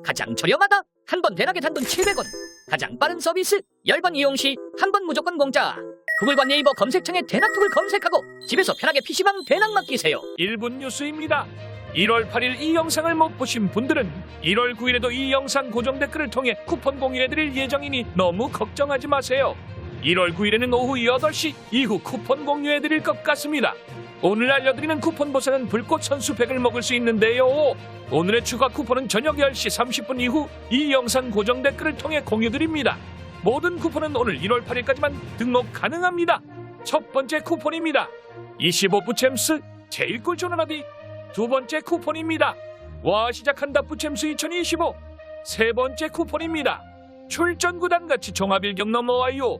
가장 저렴하다. 한 번 대낮에 단돈 700원. 가장 빠른 서비스. 10번 이용 시 한 번 무조건 공짜. 구글과 네이버 검색창에 대낙톡을 검색하고 집에서 편하게 PC방 대낙 맡기세요. 1분 뉴스입니다. 1월 8일 이 영상을 못 보신 분들은 1월 9일에도 이 영상 고정 댓글을 통해 쿠폰 공유해드릴 예정이니 너무 걱정하지 마세요. 1월 9일에는 오후 8시 이후 쿠폰 공유해드릴 것 같습니다. 오늘 알려드리는 쿠폰 보상은 불꽃 선수팩을 먹을 수 있는데요. 오늘의 추가 쿠폰은 저녁 10시 30분 이후 이 영상 고정 댓글을 통해 공유드립니다. 모든 쿠폰은 오늘 1월 8일까지만 등록 가능합니다. 첫 번째 쿠폰입니다. 25부 챔스 제일 꿀조는 어디? 두 번째 쿠폰입니다. 와 시작한다 부챔스 2025. 세 번째 쿠폰입니다. 출전 구단 같이 종합일경 넘어와요.